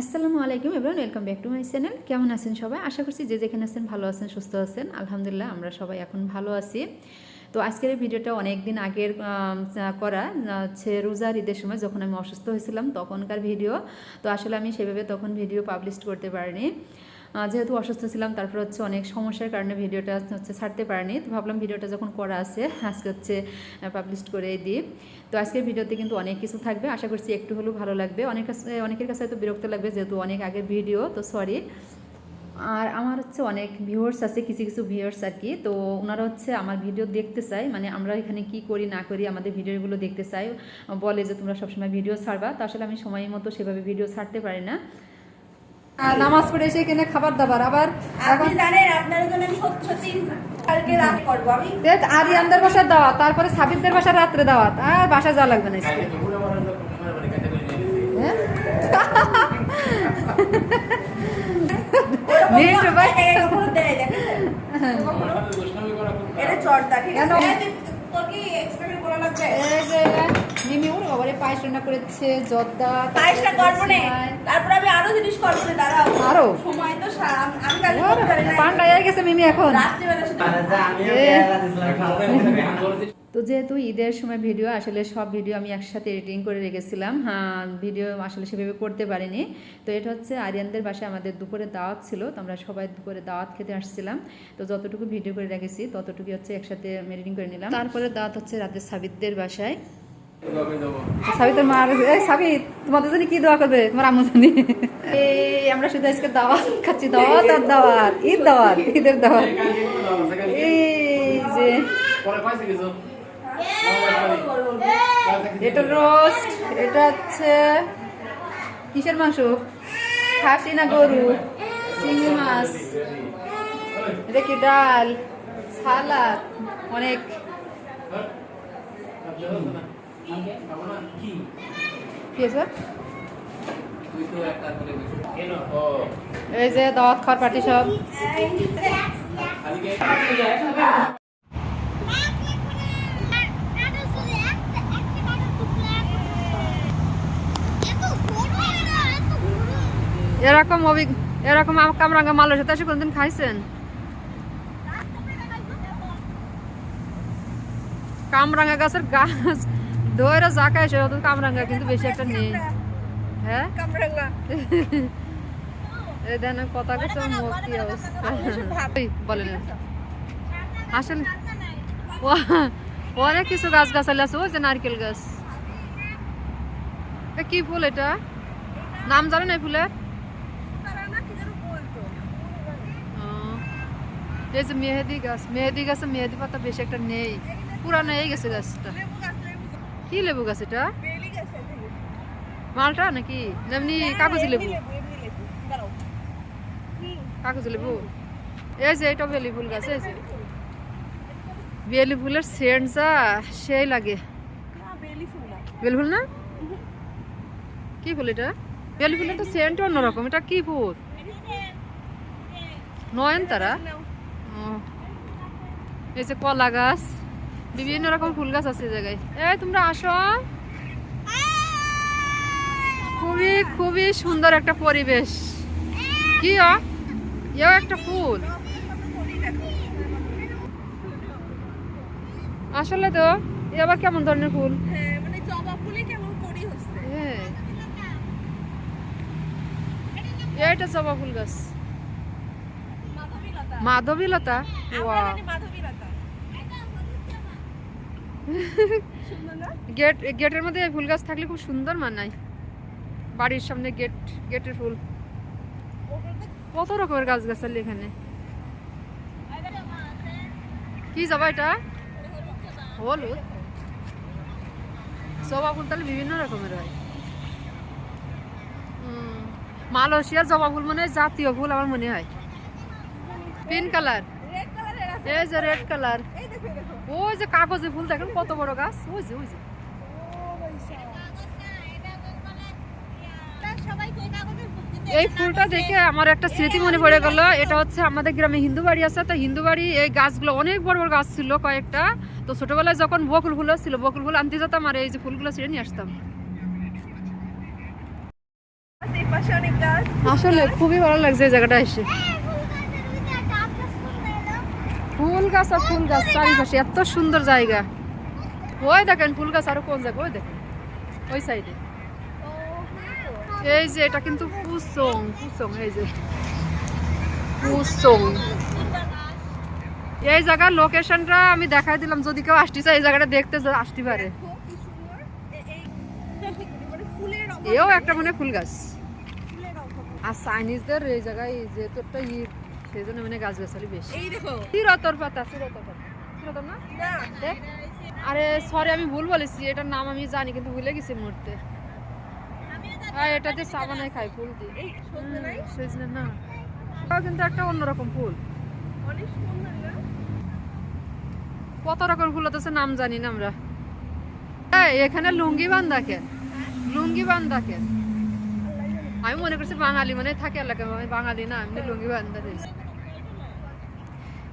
আসসালামু আলাইকুম এবার welcome back to my channel. কেমন আছেন সবাই? আশা করছি যে যেখানে আছেন ভালো আছেন, সুস্থ আছেন। আলহামদুলিল্লাহ, আমরা সবাই এখন ভালো আছি। তো আজকের এই ভিডিওটা অনেক দিন আগের করা হচ্ছে রোজার ঈদের সময় যখন আমি অসুস্থ হয়েছিলাম তখনকার ভিডিও। তো আসলে আমি সেভাবে তখন ভিডিও পাবলিশ করতে পারিনি। যেহেতু অসুস্থ ছিলাম, তারপর হচ্ছে অনেক সমস্যার কারণে ভিডিওটা হচ্ছে ছাড়তে পারিনি। তো ভাবলাম ভিডিওটা যখন করা আছে, আজকে হচ্ছে পাবলিশ করে দিই। তো আজকের ভিডিওতে কিন্তু অনেক কিছু থাকবে। আশা করছি একটু হলেও ভালো লাগবে। অনেক কাছে অনেকের কাছে হয়তো বিরক্ত লাগবে যেহেতু অনেক আগের ভিডিও, তো সরি আর আমার হচ্ছে অনেক ভিউয়ার্স আছে, কিছু কিছু ভিউয়ার্স আর কি। তো ওনারা হচ্ছে আমার ভিডিও দেখতে চায়। মানে আমরা এখানে কি করি, না করি, আমাদের ভিডিওগুলো দেখতে চাই বলে যে তোমরা সবসময় ভিডিও ছাড়বা। তো আসলে আমি সময় মতো সেভাবে ভিডিও ছাড়তে পারি না। নামাজ পড়ে এসে এখানে খাবার দাবার আবার আরিয়ানদের বাসার দাওয়াত তারপরে সাবিরদের বাসার রাত্রে দাওয়াত আর বাসা যাওয়া লাগবে না। হ্যাঁ? দেখেছেন এটা চর্দা ঠিক আছে কেন? এই তোর কি এক্সপেরিমেন্ট করা লাগবে মিমি ওর বাবারে পায়েস রান্না করেছে জর্দা পায়েসটা করব না। তারপর আমি আরও জিনিস করব না দাঁড়াও। আরও? সময় তো আমি- কালকে করতে পারি না। পান্ডা হয়ে গেছে মিমি এখন। রাত্রিবেলা তো যেহেতু ঈদের সময় ভিডিও আসলে সব ভিডিও আমি একসাথে এডিটিং করে রেখেছিলাম। হ্যাঁ ভিডিও আসলে সেভাবে করতে পারিনি। তো এটা হচ্ছে আরিয়ানদের বাসায় আমাদের দুপুরে দাওয়াত ছিল। তো আমরা সবাই দুপুরে দাওয়াত খেতে আসছিলাম। তো যতটুকু ভিডিও করে রেখেছি ততটুকু হচ্ছে একসাথে এডিটিং করে নিলাম। তারপরে দাওয়াত হচ্ছে রাতে সাবিদদের বাসায়। সাবিতের মা এই সাবিত তোমাদের জন্য কি দোয়া করবে? তোমার আম্মু জানি। এই আমরা শুধু আজকে দাওয়াত খাচ্ছি দাওয়াত আর দাওয়াত ঈদ দাওয়াত ঈদের দাওয়াত। এই যে এটা রোস্ট এটা হচ্ছে কিসের মাংস? খাসি না গরু? চিংড়ি মাছ। এটা কি ডাল? সালাদ? অনেক। আছে এই যে দাওয়াত খাওয়ার পার্টি সব। এরকম অভিজ্ঞ এরকম কামরাঙ্গা মালের সাথে এসে কোনদিন খাইছেন। কামরাঙ্গা গাছের গাছ। দইরা জাকা এসে অত কামরাঙ্গা কিন্তু বেশি একটা নেই। হ্যাঁ? কামরাঙ্গা। এই দেন কথা কিছু কি অবস্থা। বলেন। আসলে ও- অনেক কিছু গাছ গাছালি আছে ওই যে নারকেল গাছ। কি ফুল এটা? নাম জানেন এই ফুলের? এই যে মেহেদি গাছ মেহেদি গাছে মেহেদি পাতা বেশি একটা নেই। পুরানো এই গেছে গাছটা। কি লেবু গাছ এটা? মালটা নাকি? এমনি কাগজি লেবু। কাগজ লেবু। এই যে এটা বেলি ফুল গাছ এই যে। বেলি ফুলের সেন্ট যা সেই লাগে। বেলি ফুল না। কি ফুল এটা? বেলি ফুলের তো সেন্ট অন্যরকম। এটা কি ফুল? নয়নতারা? ও। এই যে কলা গাছ। বিভিন্ন রকম ফুল গাছ আছে জায়গায়। এই তোমরা আসো। খুবই খুবই সুন্দর একটা পরিবেশ। কি? এও একটা ফুল। আসলে তো এ আবার কেমন ধরনের ফুল? হ্যাঁ মানে এইটা জবা ফুল গাছ। মাধবীলতা। মাধবীলতা আমরা ওয়া জানি মাধবীলতা সুন্দর না গেট, গেটের মধ্যে ফুল গাছ থাকলে খুব সুন্দর মানায়। বাড়ির সামনে গেট, গেটের ফুল। কত রকমের গাছ গাছালি এখানে? কি জবা এটা? হলুদ। জবা ফুল তাহলে বিভিন্ন রকমের হয়। মালয়েশিয়ার জবা ফুল মানে জাতীয় ফুল আমার মনে হয়। Pink colour. এই যে রেড কালার। ওই যে কাগজে ফুল দেখেন কত বড় গাছ ওই যে ওই যে। এই ফুলটা দেখে আমার একটা স্মৃতি মনে পড়ে গেল। এটা হচ্ছে আমাদের গ্রামে হিন্দু বাড়ি আছে তো হিন্দু বাড়ি এই গাছগুলো অনেক বড় বড় গাছ ছিল কয়েকটা। তো ছোটবেলায় যখন বকুল ফুল ছিল বকুল ফুল আনতে যেতাম আর এই যে ফুলগুলো ছিঁড়ে নিয়ে আসতাম। আসলে খুবই ভালো লাগছে এই জায়গাটা এসে। ফুল গাছ আর ফুল গাছ চারিপাশে, এত সুন্দর জায়গা। ওই দেখেন, ফুল গাছ আরও কোন জায়গা? ওই দেখেন, ওই সাইডে। এই যে, এটা কিন্তু পুসং পুসং, এই যে। পুসং। এই জায়গার লোকেশনটা আমি দেখাই দিলাম, যদি কেউ আসতে চায়, এই জায়গাটা দেখতে আসতে পারে। এও একটা মানে ফুল গাছ। আর চাইনিজদের এই জায়গায় যেহেতু একটা সেই জন্য মানে গাছ গাছালি বেশি। এই দেখো। চিরতর পাতা চিরতর পাতা। চিরতর না? দেখ। আরে সরি আমি ভুল বলেছি এটার নাম আমি জানি কিন্তু ভুলে গেছি মুহূর্তে। হ্যাঁ এটাতে চা বানায় খাই ফুল সজনে না। কিন্তু একটা অন্যরকম ফুল। কত রকম ফুল হতেছে নাম জানি না আমরা। এখানে লুঙ্গি বান্ধাকে। লুঙ্গি বান্ধাকে। আমি মনে করছি বাঙালি মানে থাকে এলাকা আমি বাঙালি না আমি লুঙ্গি বান্ধা দিয়েছি।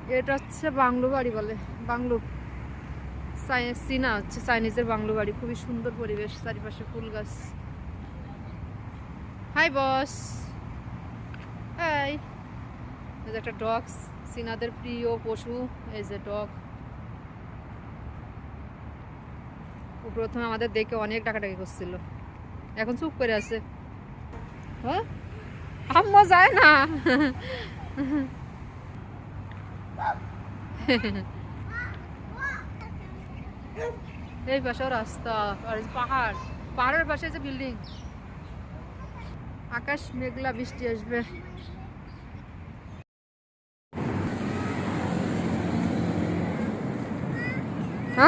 এটা হচ্ছে বাংলো বাড়ি বলে, বাংলো। চীনা হচ্ছে চাইনিজের বাংলো বাড়ি। খুবই সুন্দর পরিবেশ, চারিপাশে ফুল গাছ। হাই বস হাই একটা ডগস চীনাদের প্রিয় পশু, এই যে ডগ ও প্রথমে আমাদের দেখে অনেক ডাকাডাকি করছিল। এখন চুপ করে আছে। হ্যাঁ? আম্মা যায় না। এই পাশেও রাস্তা, আর পাহাড়। পাহাড়ের পাশে যে বিল্ডিং আকাশ মেঘলা, বৃষ্টি আসবে।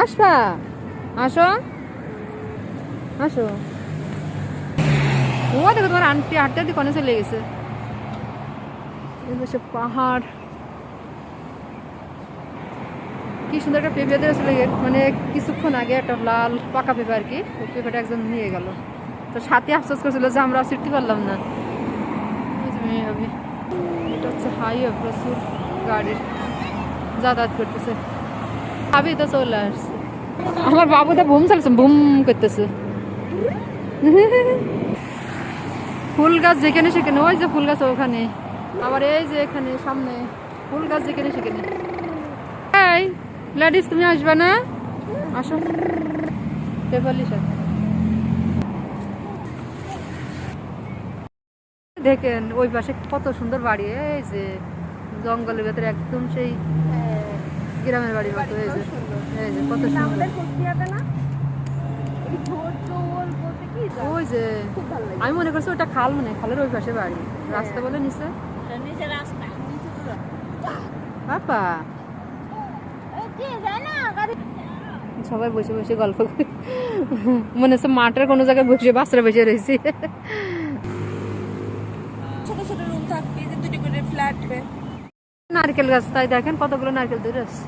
আসবা? আসো। আসো। ও দেখো তোমার আন্টি হাঁটতে হাঁটতে কনে চলে গেছে। পাহাড়। কি সুন্দর একটা পেঁপে গে- মানে কিছুক্ষণ আগে একটা লাল পাকা পেঁপে আর কি, ওই পেঁপেটা একজন নিয়ে গেল। তো সাথে আফসোস করছিল যে আমরা শিখতে পারলাম না। এটা হচ্ছে হাইওয়ে প্রচুর গাড়ির যাতায়াত করতেছে। ভাবি তো চলে আসছে। আমার বাবুটা বুম চালাচ্ছে বুম করতেছে। ফুল গাছ যেখানে সেখানে, ওই যে ফুল গাছ ওখানে। আবার এই যে এখানে, সামনে ফুল গাছ যেখানে সেখানে। এই লেডিস তুমি আসবে না? আসো। পেপারলি সাথে দেখেন ওই পাশে কত সুন্দর বাড়ি এই যে জঙ্গলের ভেতরে একদম সেই গ্রামের বাড়ির মতো এই যে এই যে কত সুন্দর? ওই যে আমি মনে করছি ওটা খাল মানে খালের ওই পাশে বাড়ি। রাস্তা বলে নিচে। বাবা। সবাই বসে বসে গল্প করে। মনে হচ্ছে মাঠের কোনো জায়গায় বসে বাসরা বসে রয়েছি। ছোট ছোট রুম থাকবে দুটি করে ফ্ল্যাট নারকেল গাছ তাই দেখেন কতগুলো নারকেল আছে।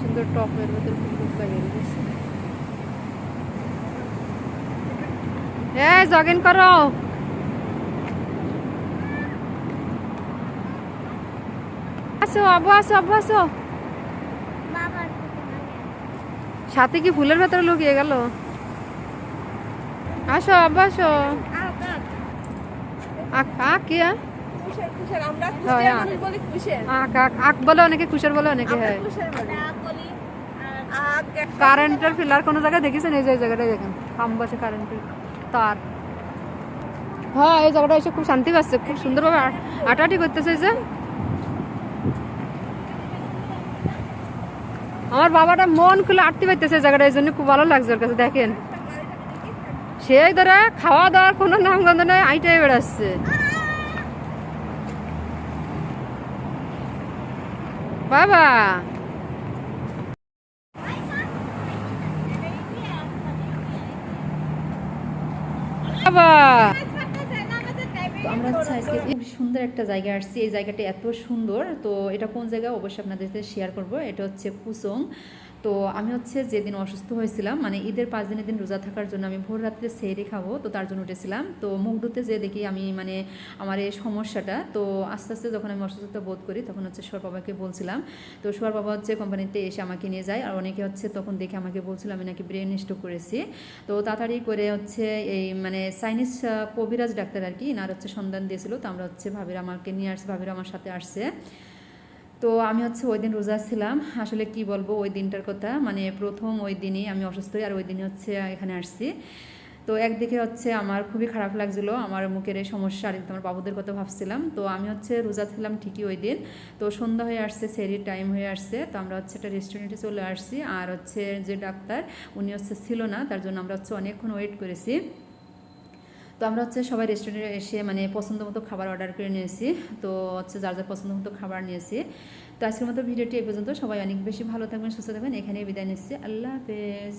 সুন্দর টপের ভেতর ফুল লাগিয়ে দিয়েছে এই জগিং করো। আসো, আবু আসো আবু আসো। সাথে কি ফুলের ভেতরে লুকিয়ে গেল? আসো আব্বু আসো। বলি অনেকে কোনো জায়গায় যে আছে কারেন্টের তার। হ্যাঁ এই জায়গাটা এসে খুব শান্তি পাচ্ছে, খুব সুন্দরভাবে আ- আটাআটি করতেছে যে। আমার বাবাটা মন খুলে আটতে পারতেছে জায়গাটা, এই জন্য খুব ভালো লাগছে ওর কাছে, দেখেন। সেই ধরে খাওয়া দাওয়ার কোনো নাম গন্ধ নয় আইটাই বেড়াচ্ছে। বাবা। বাবা। আমরা আজকে সুন্দর একটা জায়গা আসছি। এই জায়গাটা এত সুন্দর। তো এটা কোন জায়গা? অবশ্যই আপনাদের সাথে শেয়ার করব। এটা হচ্ছে কুসং তো আমি হচ্ছে যেদিন অসুস্থ হয়েছিলাম মানে ঈদের পাঁচ দিনের দিন রোজা থাকার জন্য আমি ভোর রাত্রে সেরে খাব, তো তার জন্য উঠেছিলাম। তো মুখ ধুতে যে দেখি আমি মানে আমার এই সমস্যাটা, তো আস্তে আস্তে যখন আমি অসুস্থতা বোধ করি তখন হচ্ছে সোয়ার বাবাকে বলছিলাম। তো সোয়ার বাবা হচ্ছে কোম্পানিতে এসে আমাকে নিয়ে যায়, আর অনেকে হচ্ছে তখন দেখে আমাকে বলছিল, আমি নাকি ব্রেন স্ট্রোক করেছি। তো তাড়াতাড়ি করে হচ্ছে এই মানে চাইনিজ কবিরাজ ডাক্তার আর কি, ইনার হচ্ছে সন্ধান দিয়েছিল। তো আমরা হচ্ছে ভাবিরা আমাকে নিয়ে আসছে ভাবিরা আমার সাথে আসছে। তো আমি হচ্ছে ওই দিন রোজা ছিলাম। আসলে কি বলব, ওই দিনটার কথা। মানে প্রথম ওই দিনই আমি অসুস্থ আর ওই দিনই হচ্ছে এখানে আসছি। তো একদিকে হচ্ছে আমার খুবই খারাপ লাগছিল, আমার মুখের এই সমস্যা, আর আমার বাবুদের কথা ভাবছিলাম। তো আমি হচ্ছে রোজা ছিলাম ঠিকই ওই দিন। তো সন্ধ্যা হয়ে আসছে, সেরির টাইম হয়ে আসছে। তো আমরা হচ্ছে একটা রেস্টুরেন্টে চলে আসছি। আর হচ্ছে যে ডাক্তার, উনি হচ্ছে ছিল না, তার জন্য আমরা হচ্ছে অনেকক্ষণ ওয়েট করেছি। তো আমরা হচ্ছে সবাই রেস্টুরেন্টে এসে মানে পছন্দ মতো খাবার অর্ডার করে নিয়েছি। তো হচ্ছে যার যার পছন্দ মতো খাবার নিয়েছি। তো আজকের মতো ভিডিওটি এ পর্যন্ত। সবাই অনেক বেশি ভালো থাকবেন, সুস্থ থাকবেন। এখানেই বিদায় নিচ্ছি। আল্লাহ হাফেজ।